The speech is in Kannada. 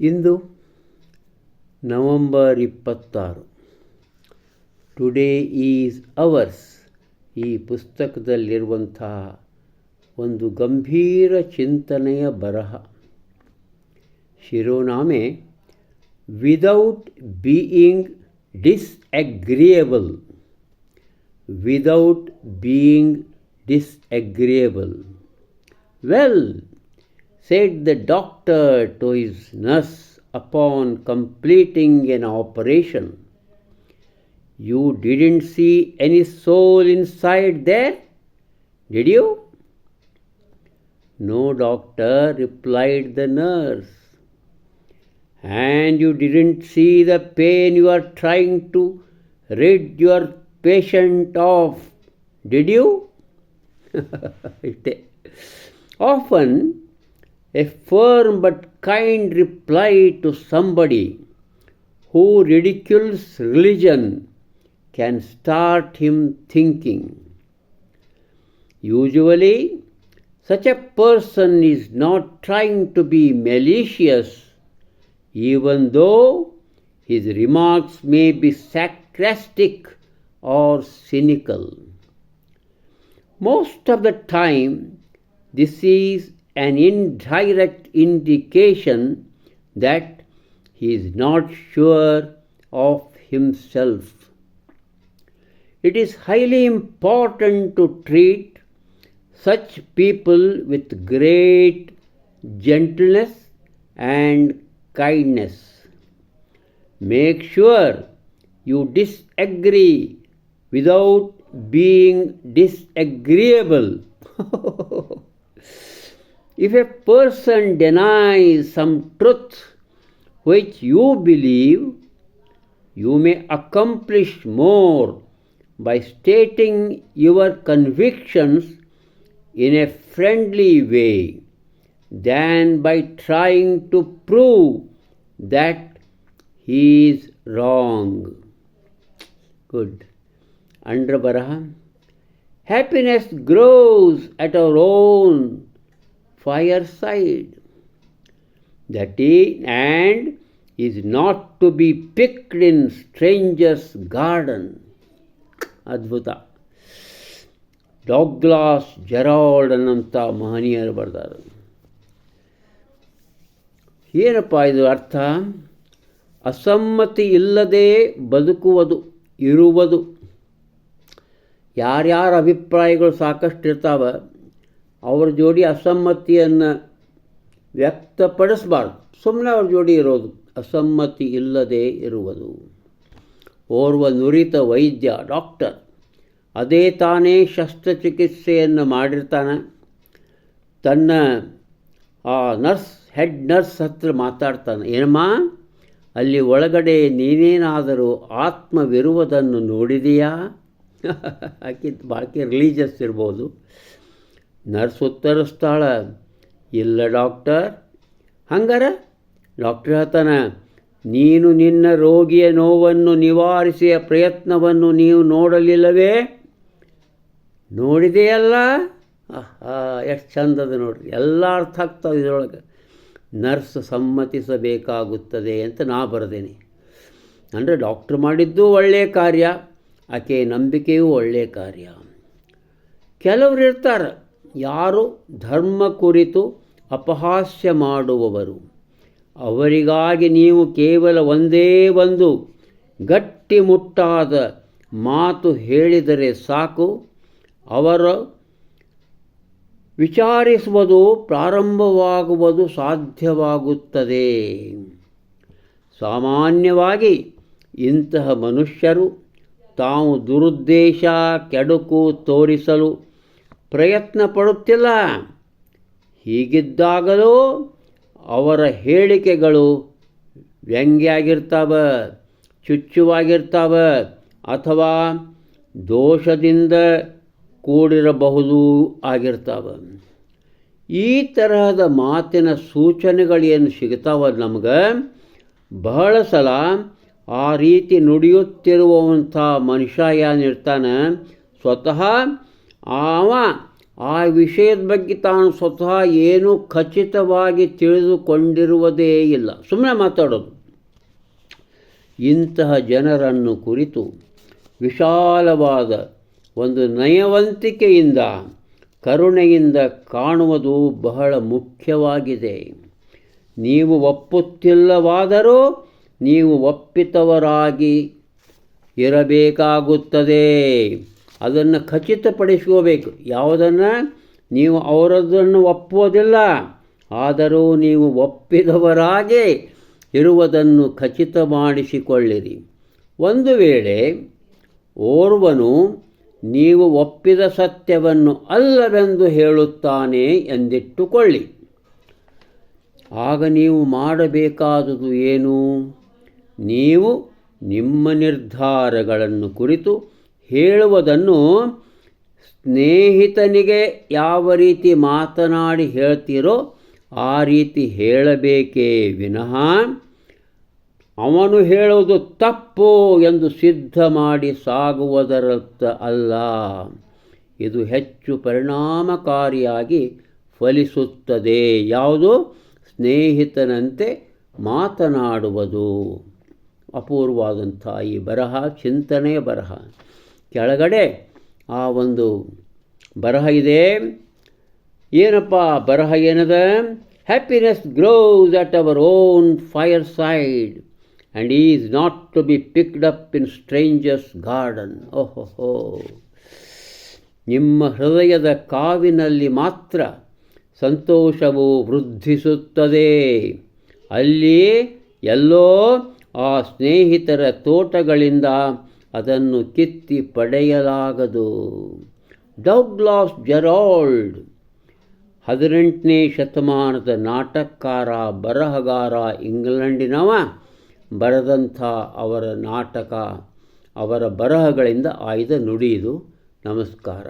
ಇಂದು ನವಂಬರ್ ಇಪ್ಪತ್ತಾರು. ಟುಡೇ ಈಸ್ ಅವರ್ಸ್ ಈ ಪುಸ್ತಕದಲ್ಲಿರುವಂತಹ ಒಂದು ಗಂಭೀರ ಚಿಂತನೆಯ ಬರಹ. ಶಿರೋನಾಮೆ without being disagreeable without being disagreeable well said the doctor to his nurse upon completing an operation. You didn't see any soul inside there, did you? No, doctor, replied the nurse. And you didn't see the pain you are trying to rid your patient of, did you? Often, a firm but kind reply to somebody who ridicules religion can start him thinking. Usually, such a person is not trying to be malicious, even though his remarks may be sarcastic or cynical. Most of the time, this is an indirect indication that he is not sure of himself. It is highly important to treat such people with great gentleness and kindness. Make sure you disagree without being disagreeable. If a person denies some truth which you believe, you may accomplish more by stating your convictions in a friendly way than by trying to prove that he is wrong. Good. Under Baraha, happiness grows at our own fireside. That is, and is not to be picked in stranger's garden. ಅದ್ಭುತ ಡಾಗ್ಲಾಸ್ ಜೆರಾಲ್ಡ್ ಅನ್ನಂಥ ಮಹನೀಯರು ಬರ್ತಾರೆ ಏನಪ್ಪ ಇದು ಅರ್ಥ ಅಸಮ್ಮತಿ ಇಲ್ಲದೆ ಬದುಕುವುದು ಇರುವುದು ಯಾರ್ಯಾರ ಅಭಿಪ್ರಾಯಗಳು ಸಾಕಷ್ಟು ಇರ್ತಾವೆ ಅವ್ರ ಜೋಡಿ ಅಸಮ್ಮತಿಯನ್ನು ವ್ಯಕ್ತಪಡಿಸಬಾರ್ದು. ಸುಮ್ಮನೆ ಅವ್ರ ಜೋಡಿ ಇರೋದು. ಅಸಮ್ಮತಿ ಇಲ್ಲದೆ ಇರುವುದು. ಓರ್ವ ನುರಿತ ವೈದ್ಯ, ಡಾಕ್ಟರ್, ಅದೇ ತಾನೇ ಶಸ್ತ್ರಚಿಕಿತ್ಸೆಯನ್ನು ಮಾಡಿರ್ತಾನೆ. ತನ್ನ ಆ ನರ್ಸ್, ಹೆಡ್ ನರ್ಸ್ ಹತ್ರ ಮಾತಾಡ್ತಾನೆ. ಏನಮ್ಮ, ಅಲ್ಲಿ ಒಳಗಡೆ ನೀನೇನಾದರೂ ಆತ್ಮವಿರುವುದನ್ನು ನೋಡಿದೆಯಾ? ಆಕೆ ಬಾಕಿ ರಿಲೀಜಿಯಸ್ ಇರ್ಬೋದು. ನರ್ಸ್ ಉತ್ತರಿಸ್ತಾಳ ಇಲ್ಲ ಡಾಕ್ಟರ್? ಹಂಗಾರ? ಡಾಕ್ಟರ್ ಹೇಳ್ತಾನ, ನೀನು ನಿನ್ನ ರೋಗಿಯ ನೋವನ್ನು ನಿವಾರಿಸುವ ಪ್ರಯತ್ನವನ್ನು ನೀವು ನೋಡಲಿಲ್ಲವೇ? ನೋಡಿದೆಯಲ್ಲ? ಎಷ್ಟು ಚಂದದ ನೋಡ್ರಿ. ಎಲ್ಲ ಅರ್ಥ ಆಗ್ತದೆ ಇದರೊಳಗೆ. ನರ್ಸ್ ಸಮ್ಮತಿಸಬೇಕಾಗುತ್ತದೆ ಅಂತ ನಾ ಬರೆದೇನೆ. ಅಂದರೆ ಡಾಕ್ಟ್ರ್ ಮಾಡಿದ್ದು ಒಳ್ಳೆಯ ಕಾರ್ಯ, ಆಕೆ ನಂಬಿಕೆಯೂ ಒಳ್ಳೆಯ ಕಾರ್ಯ. ಕೆಲವರು ಇರ್ತಾರೆ ಯಾರು ಧರ್ಮ ಕುರಿತು ಅಪಹಾಸ್ಯ ಮಾಡುವವರು? ಅವರಿಗಾಗಿ ನೀವು ಕೇವಲ ಒಂದೇ ಒಂದು ಗಟ್ಟಿಮುಟ್ಟಾದ ಮಾತು ಹೇಳಿದರೆ ಸಾಕು. ಅವರ ವಿಚಾರಿಸುವುದು ಪ್ರಾರಂಭವಾಗುವುದು ಸಾಧ್ಯವಾಗುತ್ತದೆ. ಸಾಮಾನ್ಯವಾಗಿ ಇಂತಹ ಮನುಷ್ಯರು ತಾವು ದುರುದ್ದೇಶ, ಕೆಡುಕು ತೋರಿಸಲು ಪ್ರಯತ್ನ ಪಡುತ್ತಿಲ್ಲ. ಹೀಗಿದ್ದಾಗಲೂ ಅವರ ಹೇಳಿಕೆಗಳು ವ್ಯಂಗ್ಯಾಗಿರ್ತಾವೆ, ಚುಚ್ಚುವಾಗಿರ್ತಾವ ಅಥವಾ ದೋಷದಿಂದ ಕೂಡಿರಬಹುದು ಆಗಿರ್ತಾವೆ. ಈ ತರಹದ ಮಾತಿನ ಸೂಚನೆಗಳೇನು ಸಿಗ್ತಾವ ನಮ್ಗೆ? ಬಹಳ ಸಲ ಆ ರೀತಿ ನುಡಿಯುತ್ತಿರುವಂಥ ಮನುಷ್ಯ ಏನಿರ್ತಾನೆ ಸ್ವತಃ ಆವ, ಆ ವಿಷಯದ ಬಗ್ಗೆ ತಾನು ಸ್ವತಃ ಏನೂ ಖಚಿತವಾಗಿ ತಿಳಿದುಕೊಂಡಿರುವುದೇ ಇಲ್ಲ. ಸುಮ್ಮನೆ ಮಾತಾಡೋದು. ಇಂತಹ ಜನರನ್ನು ಕುರಿತು ವಿಶಾಲವಾದ ಒಂದು ನಯವಂತಿಕೆಯಿಂದ, ಕರುಣೆಯಿಂದ ಕಾಣುವುದು ಬಹಳ ಮುಖ್ಯವಾಗಿದೆ. ನೀವು ಒಪ್ಪುತ್ತಿಲ್ಲವಾದರೂ ನೀವು ಒಪ್ಪಿತವರಾಗಿ ಇರಬೇಕಾಗುತ್ತದೆ. ಅದನ್ನು ಖಚಿತಪಡಿಸ್ಕೋಬೇಕು. ಯಾವುದನ್ನು? ನೀವು ಅವರದನ್ನು ಒಪ್ಪುವುದಿಲ್ಲ. ಆದರೂ ನೀವು ಒಪ್ಪಿದವರಾಗಿ ಇರುವುದನ್ನು ಖಚಿತ ಮಾಡಿಸಿಕೊಳ್ಳಿರಿ ಒಂದು ವೇಳೆ ಓರ್ವನು, ನೀವು ಒಪ್ಪಿದ ಸತ್ಯವನ್ನು ಅಲ್ಲವೆಂದು ಹೇಳುತ್ತಾನೆ ಎಂದಿಟ್ಟುಕೊಳ್ಳಿ. ಆಗ ನೀವು ಮಾಡಬೇಕಾದುದು ಏನು? ನೀವು ನಿಮ್ಮ ನಿರ್ಧಾರಗಳನ್ನು ಕುರಿತು ಹೇಳುವುದನ್ನು ಸ್ನೇಹಿತನಿಗೆ ಯಾವ ರೀತಿ ಮಾತನಾಡಿ ಹೇಳ್ತೀರೋ ಆ ರೀತಿ ಹೇಳಬೇಕೇ ವಿನಃ ಅವನು ಹೇಳುವುದು ತಪ್ಪು ಎಂದು ಸಿದ್ಧ ಮಾಡಿ ಸಾಗುವುದರತ್ತ ಅಲ್ಲ. ಇದು ಹೆಚ್ಚು ಪರಿಣಾಮಕಾರಿಯಾಗಿ ಫಲಿಸುತ್ತದೆ. ಯಾವುದು? ಸ್ನೇಹಿತನಂತೆ ಮಾತನಾಡುವುದು. ಅಪೂರ್ವವಾದಂಥ ಈ ಬರಹ, ಚಿಂತನೆಯ ಬರಹ. ಕೆಳಗಡೆ ಆ ಒಂದು ಬರಹ ಇದೆ. ಏನಪ್ಪ ಬರಹ ಏನದ? Happiness grows at our own fireside and is not to be picked up in strangers garden ಓಹೋಹೋ ನಿಮ್ಮ ಹೃದಯದ ಕಾವಿನಲ್ಲಿ ಮಾತ್ರ ಸಂತೋಷವು ವೃದ್ಧಿಸುತ್ತದೆ. ಅಲ್ಲಿ ಎಲ್ಲೋ ಆ ಸ್ನೇಹಿತರ ತೋಟಗಳಿಂದ ಅದನ್ನು ಕಿತ್ತಿ ಪಡೆಯಲಾಗದು. ಡೌಗ್ಲಾಸ್ ಜೆರಾಲ್ಡ್, ಹದಿನೆಂಟನೇ ಶತಮಾನದ ನಾಟಕಕಾರ ಬರಹಗಾರ ಇಂಗ್ಲೆಂಡಿನವ, ಬರೆದಂಥ ಅವರ ನಾಟಕ ಅವರ ಬರಹಗಳಿಂದ ಆಯ್ದ ನುಡಿಯಿದು. ನಮಸ್ಕಾರ.